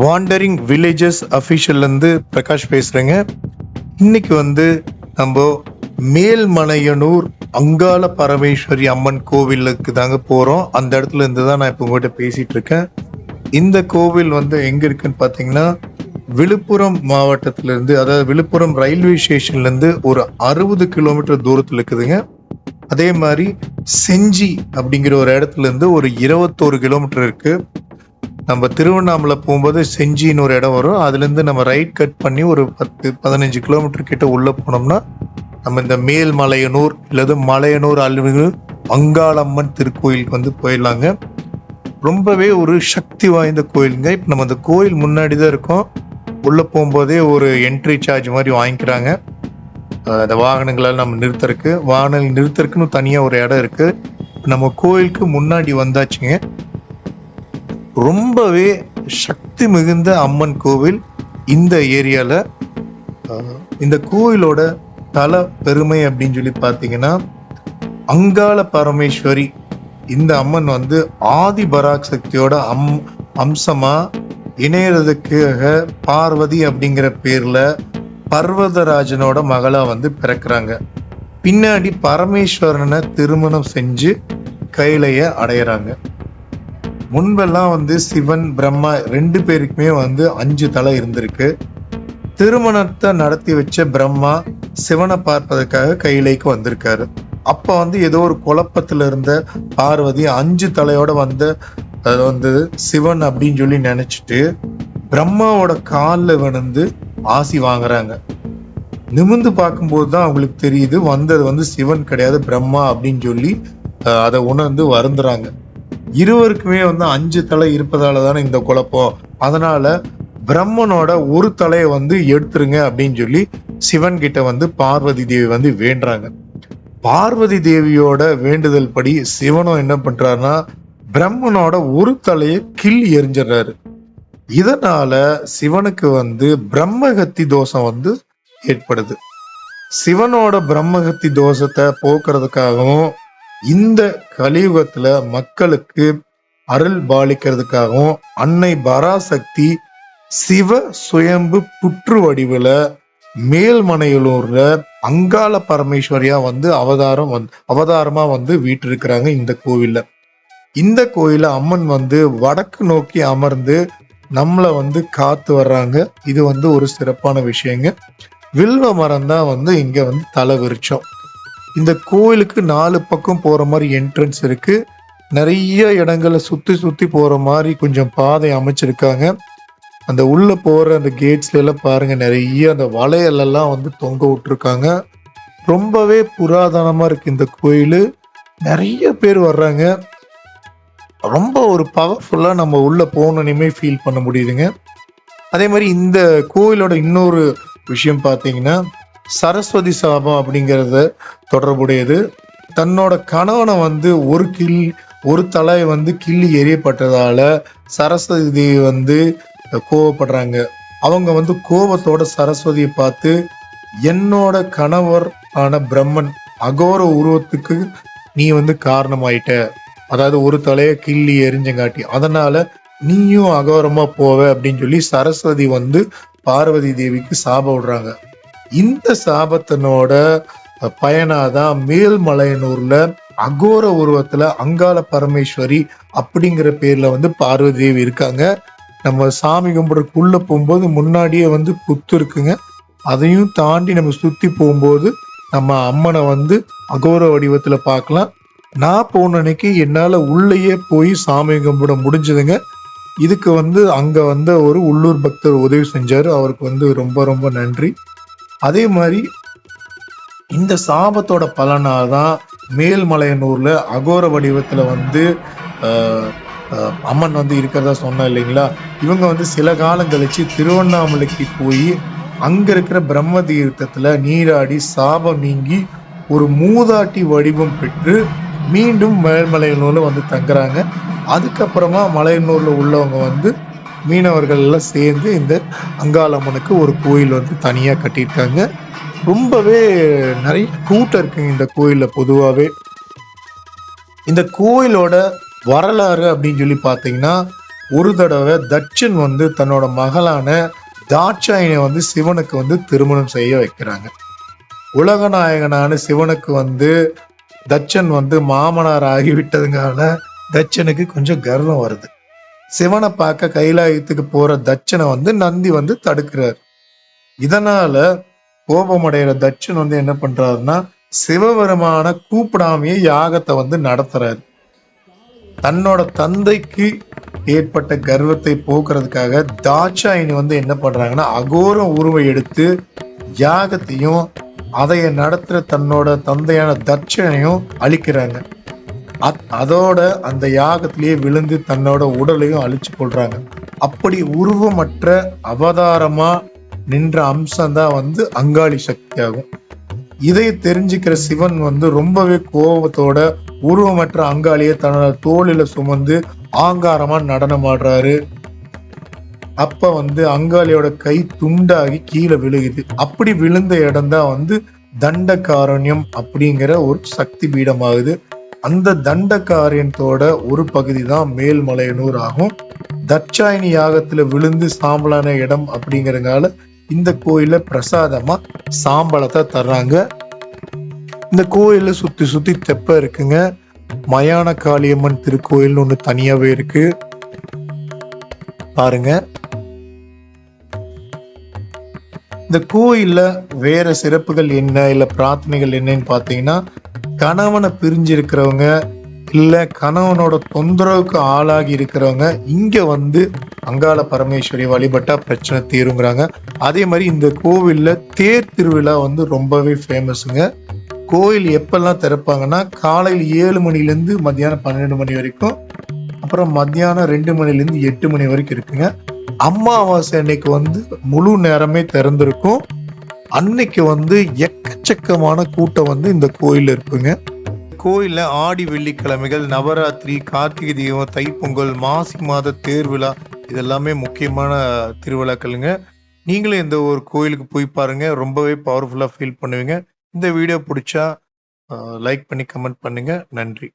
Wandering villages அஃபிஷியல்லேருந்து Prakash பேசுகிறேங்க இன்னைக்கு வந்து நம்ம மேல்மலையனூர் அங்காள பரமேஸ்வரி அம்மன் கோவிலுக்கு தாங்க போகிறோம் அந்த இடத்துல இருந்து தான் நான் இப்போ உங்கள்கிட்ட பேசிகிட்டு இருக்கேன். இந்த கோவில் வந்து எங்கே இருக்குன்னு பார்த்தீங்கன்னா விழுப்புரம் மாவட்டத்திலேருந்து அதாவது விழுப்புரம் ரயில்வே ஸ்டேஷன்லேருந்து ஒரு அறுபது கிலோமீட்டர் தூரத்தில் இருக்குதுங்க. அதே மாதிரி செஞ்சி அப்படிங்கிற ஒரு இடத்துல இருந்து ஒரு இருபத்தோரு கிலோமீட்டர் இருக்குது நம்ம திருவண்ணாமலை போகும்போது செஞ்சின்னு ஒரு இடம் வரும். அதுலேருந்து நம்ம ரைட் கட் பண்ணி ஒரு பத்து பதினஞ்சு கிலோமீட்டர் கிட்ட உள்ளே போனோம்னா நம்ம இந்த மேல் மலையனூர் இல்லது மலையனூர் அல்லது அங்காளம்மன் திருக்கோயிலுக்கு வந்து போயிடலாங்க. ரொம்பவே ஒரு சக்தி வாய்ந்த கோயிலுங்க. இப்போ நம்ம அந்த கோயில் முன்னாடி தான் இருக்கோம். உள்ளே போகும்போதே ஒரு என்ட்ரி சார்ஜ் மாதிரி வாங்கிக்கிறாங்க. அந்த வாகனங்களால் நம்ம நிறுத்தறதுக்கு வாகனங்கள் நிறுத்தறதுக்குன்னு தனியாக ஒரு இடம் இருக்குது நம்ம கோயிலுக்கு முன்னாடி வந்தாச்சுங்க. ரொம்பவே சக்தி மிகுந்த அம்மன் கோவில் இந்த ஏரியாவில் இந்த கோவிலோட தல பெருமை அப்படின்னு சொல்லி பார்த்தீங்கன்னா அங்காள பரமேஸ்வரி இந்த அம்மன் வந்து ஆதி பராக் சக்தியோட அம் அம்சமாக இணையறதுக்காக பார்வதி அப்படிங்கிற பேரில் பர்வதராஜனோட மகளாக வந்து பிறக்கிறாங்க. பின்னாடி பரமேஸ்வரனை திருமணம் செஞ்சு கைலைய அடையிறாங்க. முன்பெல்லாம் வந்து சிவன் பிரம்மா ரெண்டு பேருக்குமே வந்து அஞ்சு தலை இருந்திருக்கு. திருமணத்தை நடத்தி வச்ச பிரம்மா சிவனை பார்ப்பதற்காக கையிலைக்கு வந்திருக்காரு. அப்ப வந்து ஏதோ ஒரு குழப்பத்துல இருந்த பார்வதி அஞ்சு தலையோட வந்த அது வந்து சிவன் அப்படின்னு சொல்லி நினைச்சிட்டு பிரம்மாவோட காலில் விழுந்து ஆசி வாங்குறாங்க. நிமிந்து பார்க்கும்போது தான் அவங்களுக்கு தெரியுது வந்தது வந்து சிவன் கிடையாது பிரம்மா அப்படின்னு சொல்லி அதை உணர்ந்து வருந்துறாங்க. இருவருக்குமே வந்து அஞ்சு தலை இருப்பதால தானே இந்த குழப்பம். அதனால பிரம்மனோட ஒரு தலையை வந்து எடுத்துருங்க அப்படின்னு சொல்லி சிவன் கிட்ட வந்து பார்வதி தேவி வந்து வேண்டுறாங்க. பார்வதி தேவியோட வேண்டுதல் படி சிவனும் என்ன பண்றாருன்னா பிரம்மனோட ஒரு தலையை கிள்ளி எரிஞ்சிடுறாரு இதனால சிவனுக்கு வந்து பிரம்மகத்தி தோஷம் வந்து ஏற்படுது. சிவனோட பிரம்மகத்தி தோஷத்தை போக்குறதுக்காகவும் இந்த கலியுகத்துல மக்களுக்கு அருள் பாலிக்கிறதுக்காகவும் அன்னை பராசக்தி சிவ சுயம்பு புற்று வடிவுல மேல்மனையலூர்ல அங்காள பரமேஸ்வரியா வந்து அவதாரம் வந்து அவதாரமா வந்து வீட்டிருக்கிறாங்க இந்த கோவில்ல. இந்த கோயில அம்மன் வந்து வடக்கு நோக்கி அமர்ந்து நம்மளை வந்து காத்து வர்றாங்க. இது வந்து ஒரு சிறப்பான விஷயங்க. வில்வ மரம் தான் வந்து இங்க வந்து தலை விரிச்சோம் இந்த கோயிலுக்கு நாலு பக்கம் போகிற மாதிரி என்ட்ரன்ஸ் இருக்குது நிறைய இடங்களை சுற்றி சுற்றி போகிற மாதிரி கொஞ்சம் பாதை அமைச்சிருக்காங்க. அந்த உள்ளே போகிற அந்த கேட்ஸ்லாம் எல்லாம் நிறைய அந்த வளையலெல்லாம் வந்து தொங்க விட்டுருக்காங்க. ரொம்பவே புராதனமாக இருக்குது இந்த கோயில். நிறைய பேர் வர்றாங்க. ரொம்ப ஒரு பவர்ஃபுல்லாக நம்ம உள்ளே போனோன்னே ஃபீல் பண்ண முடியுதுங்க. அதே மாதிரி இந்த கோயிலோட இன்னொரு விஷயம் பார்த்தீங்கன்னா சரஸ்வதி சாபம் அப்படிங்கிறத தொடர்புடையது. தன்னோட கணவனை வந்து ஒரு கிள் ஒரு தலை வந்து கிள்ளி எரியப்பட்டதால சரஸ்வதி தேவி வந்து கோவப்படுறாங்க. அவங்க வந்து கோபத்தோட சரஸ்வதியை பார்த்து என்னோட கணவர் ஆன பிரம்மன் அகோர உருவத்துக்கு நீ வந்து காரணமாயிட்ட. அதாவது ஒரு தலையை கிள்ளி எரிஞ்சங்காட்டி அதனால நீயும் அகோரமா போவ அப்படின்னு சொல்லி சரஸ்வதி வந்து பார்வதி தேவிக்கு சாப விடுறாங்க. இந்த சாபத்தினோட பயனாதான் மேல்மலையனூர்ல அகோர உருவத்துல அங்காள பரமேஸ்வரி அப்படிங்கிற பேர்ல வந்து பார்வதி தேவி இருக்காங்க. நம்ம சாமி கும்பிட்றதுக்குள்ள போகும்போது முன்னாடியே வந்து புத்து இருக்குங்க. அதையும் தாண்டி நம்ம சுத்தி போகும்போது நம்ம அம்மனை வந்து அகோர வடிவத்துல பார்க்கலாம். நான் போன அன்னைக்கு என்னால உள்ளேயே போய் சாமி கும்பிட முடிஞ்சதுங்க. இதுக்கு வந்து அங்க வந்த ஒரு உள்ளூர் பக்தர் உதவி செஞ்சாரு. அவருக்கு வந்து ரொம்ப ரொம்ப நன்றி. அதே மாதிரி இந்த சாபத்தோட பலனாதான் மேல்மலையனூர்ல அகோர வடிவத்துல வந்து அம்மன் வந்து இருக்கிறதா சொன்னா இல்லைங்களா? இவங்க வந்து சில காலம் கழிச்சு திருவண்ணாமலைக்கு போய் அங்க இருக்கிற பிரம்ம தீர்த்தத்துல நீராடி சாபம் நீங்கி ஒரு மூதாட்டி வடிவம் பெற்று மீண்டும் மேல்மலையனூர்ல வந்து தங்குறாங்க. அதுக்கப்புறமா மலையனூர்ல உள்ளவங்க வந்து மீனவர்கள் எல்லாம் சேர்ந்து இந்த அங்காளம்மனுக்கு ஒரு கோயில் வந்து தனியா கட்டியிருக்காங்க. ரொம்பவே நிறைய கூட்டம் இருக்குங்க இந்த கோயில்ல பொதுவாகவே இந்த கோயிலோட வரலாறு அப்படின்னு சொல்லி பார்த்தீங்கன்னா ஒரு தடவை தட்சன் வந்து தன்னோட மகளான தாட்சாயினை வந்து சிவனுக்கு வந்து திருமணம் செய்ய வைக்கிறாங்க. உலகநாயகனான சிவனுக்கு வந்து தட்சன் வந்து மாமனார் ஆகிவிட்டதுனால தட்சனுக்கு கொஞ்சம் கர்வம் வருது. சிவனை பார்க்க கைலாயத்துக்கு போற தட்சனை வந்து நந்தி வந்து தடுக்கிறார். இதனால கோபமடைகிற தட்சன் வந்து என்ன பண்றாருன்னா சிவபெருமான கூப்பிடாமையே யாகத்தை வந்து நடத்துறாரு. தன்னோட தந்தைக்கு ஏற்பட்ட கர்வத்தை போக்குறதுக்காக தாட்சாயினி வந்து என்ன பண்றாங்கன்னா அகோர உருவை எடுத்து யாகத்தையும் அதைய நடத்துற தன்னோட தந்தையான தட்சனையும் அழிக்கிறாங்க. அதோட அந்த யாகத்திலேயே விழுந்து தன்னோட உடலையும் அழிச்சு கொள்றாங்க. அப்படி உருவமற்ற அவதாரமா நின்ற அம்சம் தான் வந்து அங்காளி சக்தி ஆகும் இதை தெரிஞ்சுக்கிற சிவன் வந்து ரொம்பவே கோபத்தோட உருவமற்ற அங்காளியை தன்னோட தோளில சுமந்து ஆங்காரமா நடனம் ஆடுறாரு அப்ப வந்து அங்காளியோட கை துண்டாகி கீழே விழுகுது. அப்படி விழுந்த இடம் தான் வந்து தண்டகாரண்யம் அப்படிங்கிற ஒரு சக்தி பீடமாகுது. அந்த தண்டகாரண்யத்தோட ஒரு பகுதி தான் மேல்மலையனூர் ஆகும். தட்சாயினி யாகத்துல விழுந்து சாம்பலான இடம் அப்படிங்கறதுனால இந்த கோயில்ல பிரசாதமா சாம்பலத்தை தர்றாங்க. இந்த கோயில்ல சுத்தி சுத்தி தெப்ப இருக்குங்க. மயான காளியம்மன் திருக்கோயில்னு ஒண்ணு தனியாவே இருக்கு. பாருங்க. இந்த கோயில்ல வேற சிறப்புகள் என்ன இல்ல பிரார்த்தனைகள் என்னன்னு பாத்தீங்கன்னா கணவனை பிரிஞ்சு இருக்கிறவங்க இல்லை கணவனோட தொந்தரவுக்கு ஆளாகி இருக்கிறவங்க இங்கே வந்து அங்காள பரமேஸ்வரி வழிபட்டா பிரச்சனை தீருங்கிறாங்க. அதே மாதிரி இந்த கோவிலில் தேர் திருவிழா வந்து ரொம்பவே ஃபேமஸுங்க கோயில் எப்பெல்லாம் திறப்பாங்கன்னா காலையில் ஏழு மணிலேருந்து மத்தியானம் பன்னெண்டு மணி வரைக்கும் அப்புறம் மத்தியானம் ரெண்டு மணிலேருந்து எட்டு மணி வரைக்கும் இருக்குங்க. அமாவாசை அன்னைக்கு வந்து முழு நேரமே திறந்திருக்கும். அன்னைக்கு வந்து எக்கச்சக்கமான கூட்டம் வந்து இந்த கோயிலில் இருக்குங்க. கோயிலில் ஆடி வெள்ளிக்கிழமைகள் நவராத்திரி கார்த்திகை தீபம் தைப்பொங்கல் மாசி மாத தேர்விழா இதெல்லாமே முக்கியமான திருவிழாக்களுங்க. நீங்களும் இந்த ஒரு கோயிலுக்கு போய் பாருங்க. ரொம்பவே பவர்ஃபுல்லாக ஃபீல் பண்ணுவீங்க. இந்த வீடியோ பிடிச்சா லைக் பண்ணி கமெண்ட் பண்ணுங்க. நன்றி.